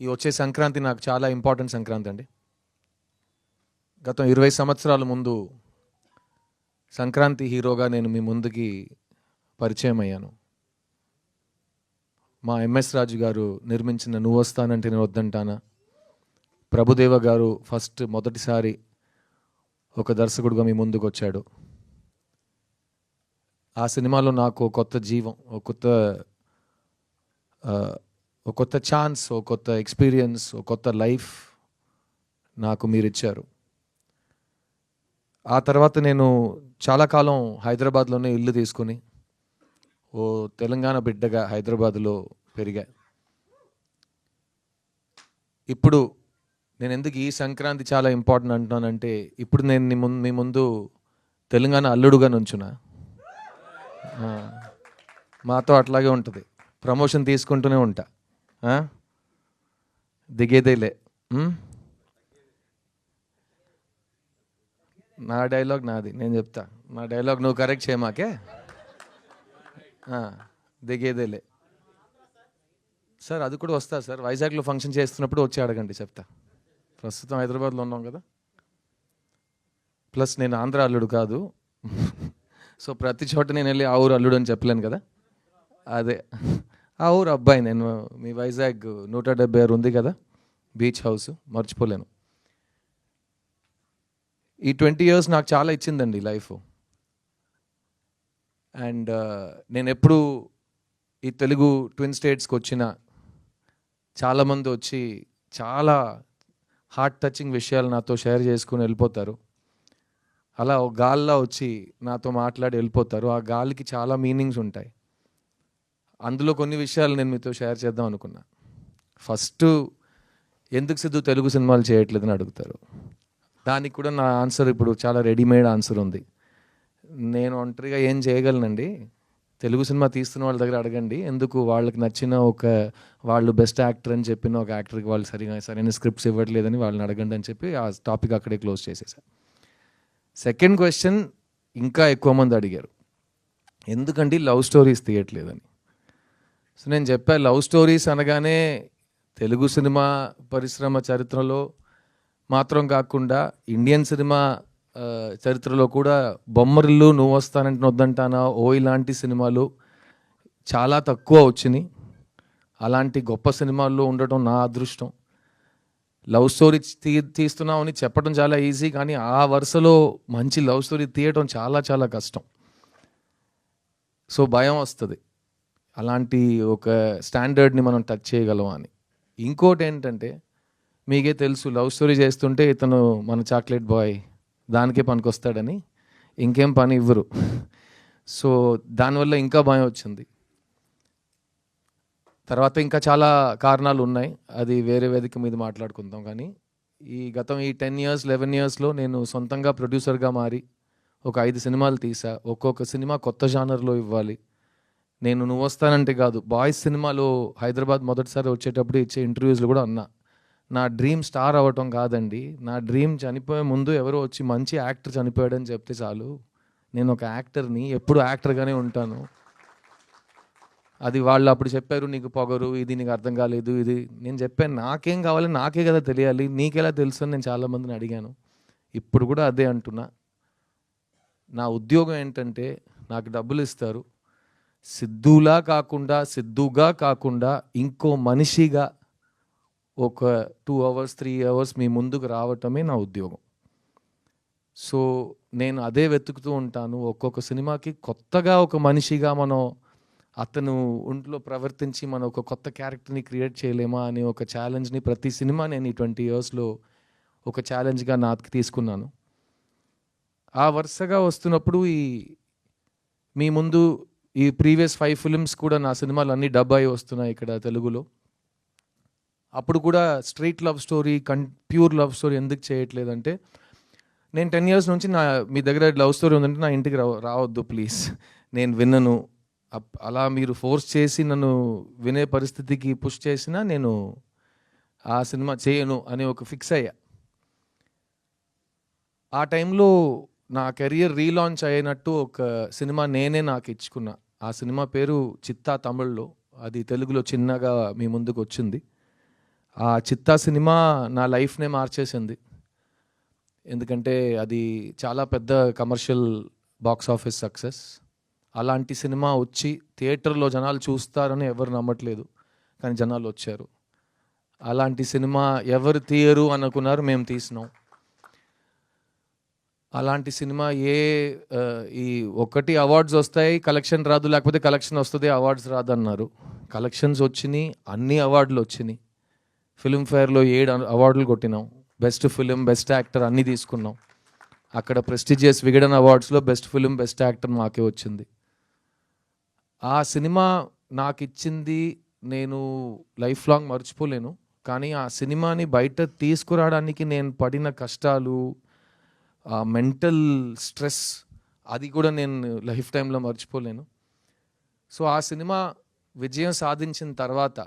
ఈ వచ్చే సంక్రాంతి నాకు చాలా ఇంపార్టెంట్ సంక్రాంతి అండి. గత ఇరవై సంవత్సరాల ముందు సంక్రాంతి హీరోగా నేను మీ ముందుకి పరిచయం అయ్యాను. మా ఎంఎస్ రాజు గారు నిర్మించిన నువ్వు వస్తానంటే నేను వద్దంటానా? ప్రభుదేవ గారు ఫస్ట్ మొదటిసారి ఒక దర్శకుడుగా మీ ముందుకు వచ్చాడు. ఆ సినిమాలో నాకు కొత్త జీవం ఒక కొత్త ఒక కొత్త ఛాన్స్ ఒక కొత్త ఎక్స్పీరియన్స్ ఒక కొత్త లైఫ్ నాకు మీరు ఇచ్చారు. ఆ తర్వాత నేను చాలా కాలం హైదరాబాద్లోనే ఇల్లు తీసుకుని ఓ తెలంగాణ బిడ్డగా హైదరాబాద్లో పెరిగా. ఇప్పుడు నేను ఎందుకు ఈ సంక్రాంతి చాలా ఇంపార్టెంట్ అంటున్నానంటే ఇప్పుడు నేను మీ ముందు మీ ముందు తెలంగాణ అల్లుడుగా నుంచున్నా. మాతో అట్లాగే ఉంటుంది. ప్రమోషన్ తీసుకుంటూనే ఉంటా. దిగేదేలే. నా డైలాగ్ నాది నేను చెప్తా. నా డైలాగ్ నువ్వు కరెక్ట్ చేయమాకే దిగేదేలే. సార్ అది కూడా వస్తా సార్. వైజాగ్లో ఫంక్షన్ చేస్తున్నప్పుడు వచ్చి అడగండి చెప్తా. ప్రస్తుతం హైదరాబాద్లో ఉన్నాం కదా. ప్లస్ నేను ఆంధ్ర అల్లుడు కాదు. సో ప్రతి చోట నేను వెళ్ళి ఆ ఊరు అల్లుడు అని చెప్పలేను కదా. అదే. ఆ ఊరు అబ్బాయి నేను మీ వైజాగ్ నూట డెబ్బై ఆరు ఉంది కదా బీచ్ హౌస్ మర్చిపోలేను. ఈ ట్వంటీ ఇయర్స్ నాకు చాలా ఇచ్చిందండి లైఫ్. అండ్ నేను ఎప్పుడు ఈ తెలుగు ట్విన్ స్టేట్స్కి వచ్చిన చాలామంది వచ్చి చాలా హార్ట్ టచింగ్ విషయాలు నాతో షేర్ చేసుకుని వెళ్ళిపోతారు. అలా ఒక గాల్లో వచ్చి నాతో మాట్లాడి వెళ్ళిపోతారు. ఆ గాలికి చాలా మీనింగ్స్ ఉంటాయి. అందులో కొన్ని విషయాలు నేను మీతో షేర్ చేద్దాం అనుకున్నా. ఫస్ట్ ఎందుకు సిద్ధు తెలుగు సినిమాలు చేయట్లేదని అడుగుతారు. దానికి కూడా నా ఆన్సర్ ఇప్పుడు చాలా రెడీమేడ్ ఆన్సర్ ఉంది. నేను ఒంటరిగా ఏం చేయగలనండి? తెలుగు సినిమా తీస్తున్న వాళ్ళ దగ్గర అడగండి. ఎందుకు వాళ్ళకి నచ్చిన ఒక వాళ్ళు బెస్ట్ యాక్టర్ అని చెప్పిన ఒక యాక్టర్కి వాళ్ళు సరిగా సరైన స్క్రిప్ట్స్ ఇవ్వట్లేదని వాళ్ళని అడగండి అని చెప్పి ఆ టాపిక్ అక్కడే క్లోజ్ చేసేసా. సెకండ్ క్వశ్చన్ ఇంకా ఎక్కువ మంది అడిగారు. ఎందుకండి లవ్ స్టోరీస్ తీయట్లేదని? సో నేను చెప్పా లవ్ స్టోరీస్ అనగానే తెలుగు సినిమా పరిశ్రమ చరిత్రలో మాత్రం కాకుండా ఇండియన్ సినిమా చరిత్రలో కూడా బొమ్మరిల్లు నువ్వు వస్తానంటే వద్దంటానా ఓ ఇలాంటి సినిమాలు చాలా తక్కువ వచ్చినాయి. అలాంటి గొప్ప సినిమాల్లో ఉండటం నా అదృష్టం. లవ్ స్టోరీ తీ తీస్తున్నామని చెప్పడం చాలా ఈజీ కానీ ఆ వరుసలో మంచి లవ్ స్టోరీ తీయటం చాలా చాలా కష్టం. సో భయం వస్తుంది. అలాంటి ఒక స్టాండర్డ్ని మనం టచ్ చేయగలం అని. ఇంకోటి ఏంటంటే మీకే తెలుసు లవ్ స్టోరీ చేస్తుంటే ఇతను మన చాక్లెట్ బాయ్ దానికే పనికొస్తాడని ఇంకేం పని ఇవ్వరు. సో దానివల్ల ఇంకా భయం వచ్చింది. తర్వాత ఇంకా చాలా కారణాలు ఉన్నాయి. అది వేరే వేదిక మీద మాట్లాడుకుందాం కానీ ఈ గతం ఈ టెన్ ఇయర్స్ లెవెన్ ఇయర్స్లో నేను సొంతంగా ప్రొడ్యూసర్గా మారి ఒక ఐదు సినిమాలు తీసా. ఒక్కొక్క సినిమా కొత్త జానర్లో ఇవ్వాలి. నేను నువ్వు వస్తానంటే కాదు. బాయ్స్ సినిమాలో హైదరాబాద్ మొదటిసారి వచ్చేటప్పుడు ఇచ్చే ఇంటర్వ్యూస్లో కూడా అన్నా. నా డ్రీమ్ స్టార్ అవ్వటం కాదండి. నా డ్రీమ్ చనిపోయే ముందు ఎవరో వచ్చి మంచి యాక్టర్ చనిపోయాడని చెప్తే చాలు. నేను ఒక యాక్టర్ని ఎప్పుడు యాక్టర్గానే ఉంటాను. అది వాళ్ళు అప్పుడు చెప్పారు నీకు పొగరు ఇది నీకు అర్థం కాలేదు ఇది నేను చెప్పాను నాకేం కావాలి నాకే కదా తెలియాలి నీకెలా తెలుసు అని నేను చాలామందిని అడిగాను. ఇప్పుడు కూడా అదే అంటున్నా. నా ఉద్యోగం ఏంటంటే నాకు డబ్బులు ఇస్తారు. సిద్ధులా కాకుండా సిద్ధుగా కాకుండా ఇంకో మనిషిగా ఒక టూ అవర్స్ త్రీ అవర్స్ మీ ముందుకు రావటమే నా ఉద్యోగం. సో నేను అదే వెతుకుతూ ఉంటాను. ఒక్కొక్క సినిమాకి కొత్తగా ఒక మనిషిగా మనం అతను ఒంట్లో ప్రవర్తించి మనం ఒక కొత్త క్యారెక్టర్ని క్రియేట్ చేయలేమా అనే ఒక ఛాలెంజ్ని ప్రతి సినిమా నేను ఈ ట్వంటీ ఇయర్స్లో ఒక ఛాలెంజ్గా నాకు తీసుకున్నాను. ఆ వరుసగా వస్తున్నప్పుడు ఈ మీ ముందు ఈ ప్రీవియస్ ఫైవ్ ఫిలిమ్స్ కూడా నా సినిమాలు అన్నీ డబ్ అయి వస్తున్నాయి ఇక్కడ తెలుగులో. అప్పుడు కూడా స్ట్రీట్ లవ్ స్టోరీ కన్ ప్యూర్ లవ్ స్టోరీ ఎందుకు చేయట్లేదంటే నేను టెన్ ఇయర్స్ నుంచి నా మీ దగ్గర లవ్ స్టోరీ ఉందంటే నా ఇంటికి రా రావద్దు ప్లీజ్. నేను విన్నను. అప్- అలా మీరు ఫోర్స్ చేసి నన్ను వినే పరిస్థితికి పుష్ చేసినా నేను ఆ సినిమా చేయను అని ఒక ఫిక్స్ అయ్యా. ఆ టైంలో నా కెరియర్ రీలాంచ్ అయినట్టు ఒక సినిమా నేనే నాకు ఇచ్చుకున్నా. ఆ సినిమా పేరు చిత్తా తమిళ్ళో. అది తెలుగులో చిన్నగా మీ ముందుకు వచ్చింది. ఆ చిత్తా సినిమా నా లైఫ్నే మార్చేసింది. ఎందుకంటే అది చాలా పెద్ద కమర్షియల్ బాక్స్ ఆఫీస్ సక్సెస్. అలాంటి సినిమా వచ్చి థియేటర్లో జనాలు చూస్తారని ఎవరు నమ్మట్లేదు. కానీ జనాలు వచ్చారు. అలాంటి సినిమా ఎవరు తీయరు అనుకున్నారు మేము తీసినాం. అలాంటి సినిమా ఏ ఈ ఒకటి అవార్డ్స్ వస్తాయి కలెక్షన్ రాదు లేకపోతే కలెక్షన్ వస్తుంది అవార్డ్స్ రాదు అన్నారు కలెక్షన్స్ వచ్చినాయి అన్ని అవార్డులు వచ్చినాయి. ఫిల్మ్ఫేర్లో ఏడు అవార్డులు కొట్టినాం. బెస్ట్ ఫిలిం బెస్ట్ యాక్టర్ అన్నీ తీసుకున్నాం. అక్కడ ప్రెస్టీజియస్ విగడన్ అవార్డ్స్లో బెస్ట్ ఫిలిం బెస్ట్ యాక్టర్ మాకే వచ్చింది. ఆ సినిమా నాకు ఇచ్చింది నేను లైఫ్ లాంగ్ మర్చిపోలేను. కానీ ఆ సినిమాని బయట తీసుకురావడానికి నేను పడిన కష్టాలు ఆ మెంటల్ స్ట్రెస్ అది కూడా నేను లైఫ్ టైంలో మర్చిపోలేను. సో ఆ సినిమా విజయం సాధించిన తర్వాత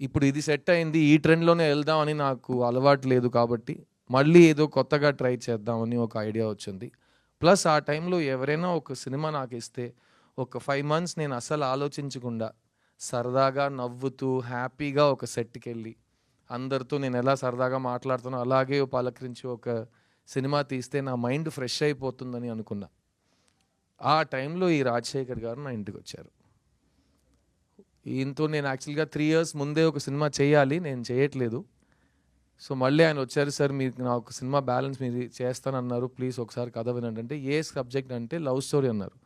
ఇప్పుడు ఇది సెట్ అయింది ఈ ట్రెండ్లోనే వెళ్దామని నాకు అలవాటు లేదు కాబట్టి మళ్ళీ ఏదో కొత్తగా ట్రై చేద్దామని ఒక ఐడియా వచ్చింది. ప్లస్ ఆ టైంలో ఎవరైనా ఒక సినిమా నాకు ఇస్తే ఒక ఫైవ్ మంత్స్ నేను అసలు ఆలోచించకుండా సరదాగా నవ్వుతూ హ్యాపీగా ఒక సెట్కి వెళ్ళి అందరితో నేను ఎలా సరదాగా మాట్లాడుతానో అలాగే పలకరించి ఒక సినిమా తీస్తే నా మైండ్ ఫ్రెష్ అయిపోతుందని అనుకున్నా. ఆ టైంలో ఈ రాజశేఖర్ గారు నా ఇంటికి వచ్చారు. ఈయనతో నేను యాక్చువల్గా త్రీ ఇయర్స్ ముందే ఒక సినిమా చేయాలి నేను చేయట్లేదు. సో మళ్ళీ ఆయన వచ్చారు సార్ మీరు నా ఒక సినిమా బ్యాలెన్స్ మీరు చేస్తానన్నారు ప్లీజ్ ఒకసారి కథ వినండి. అంటే ఏ సబ్జెక్ట్ అంటే లవ్ స్టోరీ అన్నారు.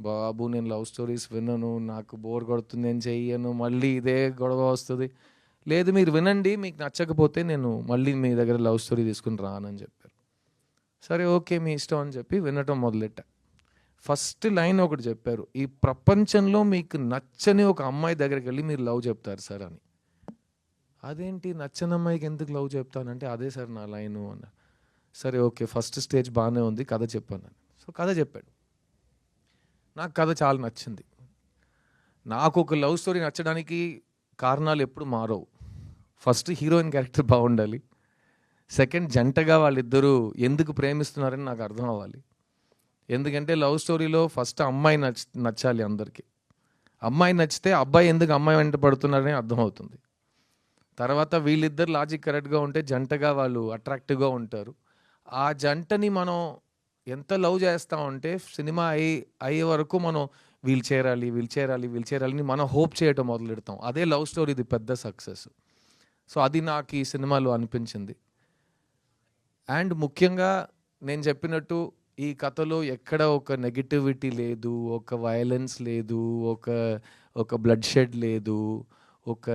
బాబు నేను లవ్ స్టోరీస్ వినను నాకు బోర్ కొడుతుంది నేను చెయ్యను మళ్ళీ ఇదే గొడవ వస్తుంది. లేదు మీరు వినండి మీకు నచ్చకపోతే నేను మళ్ళీ మీ దగ్గర లవ్ స్టోరీ తీసుకుని రానని చెప్పి. సరే ఓకే మీ ఇష్టం అని చెప్పి వినటం మొదలెట్ట. ఫస్ట్ లైన్ ఒకటి చెప్పారు ఈ ప్రపంచంలో మీకు నచ్చని ఒక అమ్మాయి దగ్గరికి వెళ్ళి మీరు లవ్ చెప్తారు సార్ అని. అదేంటి? నచ్చని అమ్మాయికి ఎందుకు లవ్ చెప్తానంటే అదే సార్ నా లైను అన్నారు సరే ఓకే ఫస్ట్ స్టేజ్ బాగానే ఉంది కథ చెప్పాను సో కథ చెప్పాడు. నాకు కథ చాలా నచ్చింది. నాకు ఒక లవ్ స్టోరీ నచ్చడానికి కారణాలు ఎప్పుడు మారవు. ఫస్ట్ హీరోయిన్ క్యారెక్టర్ బాగుండాలి సెకండ్ జంటగా వాళ్ళిద్దరూ ఎందుకు ప్రేమిస్తున్నారని నాకు అర్థం అవ్వాలి. ఎందుకంటే లవ్ స్టోరీలో ఫస్ట్ అమ్మాయి నచ్చ నచ్చాలి అందరికీ. అమ్మాయి నచ్చితే అబ్బాయి ఎందుకు అమ్మాయి వెంట పడుతున్నారని అర్థమవుతుంది తర్వాత వీళ్ళిద్దరు లాజిక్ కరెక్ట్గా ఉంటే జంటగా వాళ్ళు అట్రాక్టివ్గా ఉంటారు. ఆ జంటని మనం ఎంత లవ్ చేస్తా ఉంటే సినిమా అయ్యి అయ్యే వరకు మనం వీళ్ళు చేరాలి వీళ్ళు చేరాలి వీళ్ళు చేరాలని మనం హోప్ చేయటం మొదలు పెడతాం అదే లవ్ స్టోరీ ఇది పెద్ద సక్సెస్. సో అది నాకు ఈ సినిమాలో అనిపించింది. అండ్ ముఖ్యంగా నేను చెప్పినట్టు ఈ కథలో ఎక్కడ ఒక నెగిటివిటీ లేదు ఒక వయలెన్స్ లేదు ఒక ఒక బ్లడ్ షెడ్ లేదు ఒక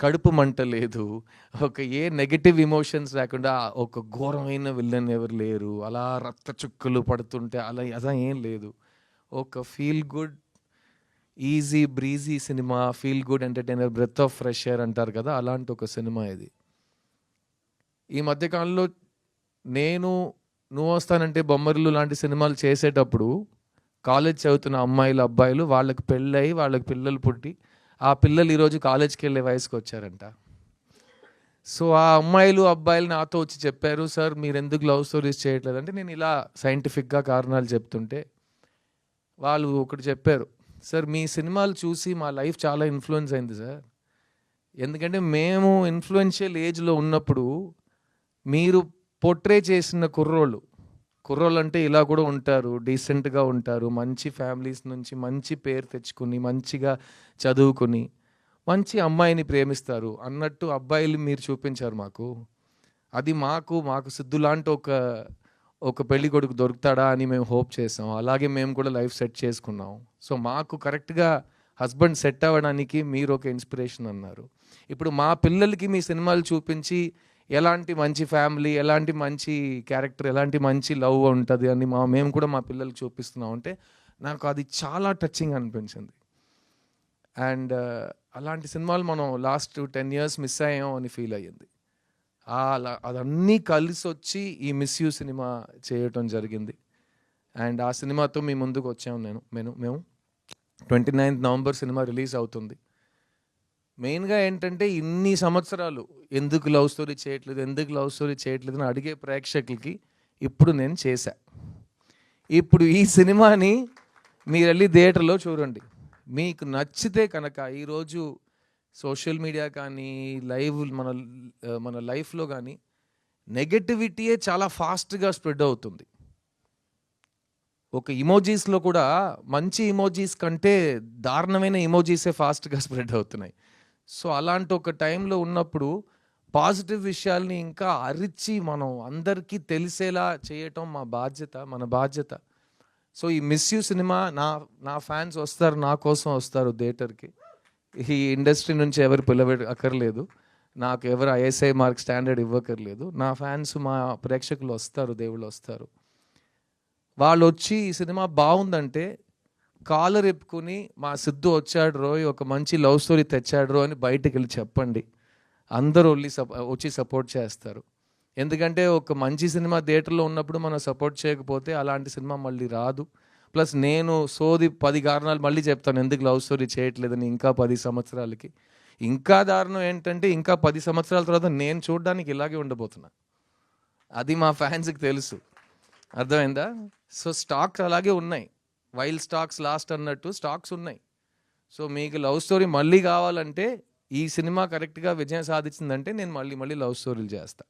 కడుపు మంట లేదు ఒక ఏ నెగిటివ్ ఇమోషన్స్ లేకుండా ఒక ఘోరమైన విల్లన్ ఎవరు లేరు అలా రక్త చుక్కలు పడుతుంటే అలా అదా ఏం లేదు. ఒక feel good easy breezy cinema feel good entertainer breath of fresh air అంటారు కదా అలాంటి ఒక సినిమా ఇది. ఈ మధ్యకాలంలో నేను నువ్వు వస్తానంటే బొమ్మరిల్లు లాంటి సినిమాలు చేసేటప్పుడు కాలేజ్ చదువుతున్న అమ్మాయిలు అబ్బాయిలు వాళ్ళకి పెళ్ళయి వాళ్ళకి పిల్లలు పుట్టి ఆ పిల్లలు ఈరోజు కాలేజ్కి వెళ్ళే వయసుకు వచ్చారంట. సో ఆ అమ్మాయిలు అబ్బాయిలు నాతో వచ్చి చెప్పారు సార్ మీరు ఎందుకు లవ్ స్టోరీస్ చేయట్లేదు? అంటే నేను ఇలా సైంటిఫిక్గా కారణాలు చెప్తుంటే వాళ్ళు ఒకటి చెప్పారు సార్ మీ సినిమాలు చూసి మా లైఫ్ చాలా ఇన్ఫ్లుయెన్స్ అయింది సార్. ఎందుకంటే మేము ఇన్ఫ్లుయెన్షియల్ ఏజ్లో ఉన్నప్పుడు మీరు పోర్ట్రే చేసిన కుర్రోళ్ళు కుర్రోళ్ళు అంటే ఇలా కూడా ఉంటారు డీసెంట్గా ఉంటారు మంచి ఫ్యామిలీస్ నుంచి మంచి పేరు తెచ్చుకుని మంచిగా చదువుకుని మంచి అమ్మాయిని ప్రేమిస్తారు అన్నట్టు అబ్బాయిలు మీరు చూపించారు మాకు. అది మాకు మాకు సిద్ధు లాంటి ఒక ఒక పెళ్ళి కొడుకు దొరుకుతాడా అని మేము హోప్ చేసాం. అలాగే మేము కూడా లైఫ్ సెట్ చేసుకున్నాం. సో మాకు కరెక్ట్గా హస్బెండ్ సెట్ అవ్వడానికి మీరు ఒక ఇన్స్పిరేషన్ అన్నారు. ఇప్పుడు మా పిల్లలకి మీ సినిమాలు చూపించి ఎలాంటి మంచి ఫ్యామిలీ ఎలాంటి మంచి క్యారెక్టర్ ఎలాంటి మంచి లవ్ ఉంటుంది అని మా మేము కూడా మా పిల్లలకి చూపిస్తున్నాం అంటే నాకు అది చాలా టచింగ్ అనిపించింది. అండ్ uh, అలాంటి సినిమాలు మనం లాస్ట్ టెన్ ఇయర్స్ మిస్ అయ్యాం అని ఫీల్ అయ్యింది. అలా అదన్నీ కలిసి వచ్చి ఈ మిస్ యూ సినిమా చేయటం జరిగింది. అండ్ ఆ సినిమాతో మీ ముందుకు వచ్చాము నేను మేము మేము. Twenty ninth November cinema release అవుతుంది. మెయిన్గా ఏంటంటే ఇన్ని సంవత్సరాలు ఎందుకు లవ్ స్టోరీ చేయట్లేదు ఎందుకు లవ్ స్టోరీ చేయట్లేదు అని అడిగే ప్రేక్షకులకి ఇప్పుడు నేను చేశా. ఇప్పుడు ఈ సినిమాని మీరు వెళ్ళి థియేటర్లో చూడండి. మీకు నచ్చితే కనుక ఈరోజు సోషల్ మీడియా కానీ లైవ్ మన మన లైఫ్లో కానీ నెగటివిటీయే చాలా ఫాస్ట్గా స్ప్రెడ్ అవుతుంది. ఒక ఇమోజీస్లో కూడా మంచి ఇమోజీస్ కంటే దారుణమైన ఇమోజీసే ఫాస్ట్గా స్ప్రెడ్ అవుతున్నాయి. సో అలాంటి ఒక టైంలో ఉన్నప్పుడు పాజిటివ్ విషయాల్ని ఇంకా అరిచి మనం అందరికీ తెలిసేలా చేయటం మా బాధ్యత మన బాధ్యత. సో ఈ మిస్ యూ సినిమా నా నా ఫ్యాన్స్ వస్తారు నా కోసం వస్తారు థియేటర్కి. ఈ ఇండస్ట్రీ నుంచి ఎవరు పిలవ అక్కర్లేదు నాకు ఎవరు ఐఎస్ఐ మార్క్ స్టాండర్డ్ ఇవ్వకర్లేదు నా ఫ్యాన్స్ మా ప్రేక్షకులు వస్తారు దేవుళ్ళు వస్తారు. వాళ్ళు వచ్చి ఈ సినిమా బాగుందంటే కాలర్ ఎప్పుకుని మా సిద్ధు వచ్చాడు రో ఒక మంచి లవ్ స్టోరీ తెచ్చాడు రో అని బయటకు వెళ్ళి చెప్పండి. అందరూ వెళ్ళి సప వచ్చి సపోర్ట్ చేస్తారు. ఎందుకంటే ఒక మంచి సినిమా థియేటర్లో ఉన్నప్పుడు మనం సపోర్ట్ చేయకపోతే అలాంటి సినిమా మళ్ళీ రాదు. ప్లస్ నేను సోది పది కారణాలు మళ్ళీ చెప్తాను ఎందుకు లవ్ స్టోరీ చేయట్లేదని ఇంకా పది సంవత్సరాలకి. ఇంకా దారుణం ఏంటంటే ఇంకా పది సంవత్సరాల తర్వాత నేను చూడడానికి ఇలాగే ఉండబోతున్నా. అది మా ఫ్యాన్స్కి తెలుసు. అర్థమైందా? సో స్టాక్స్ అలాగే ఉన్నాయి. వైల్ స్టాక్స్ లాస్ట్ అన్నట్టు స్టాక్స్ ఉన్నాయి. సో మీకు లవ్ స్టోరీ మళ్ళీ కావాలంటే ఈ సినిమా కరెక్ట్గా విజయం సాధించిందంటే నేను మళ్ళీ మళ్ళీ లవ్ స్టోరీలు చేస్తా.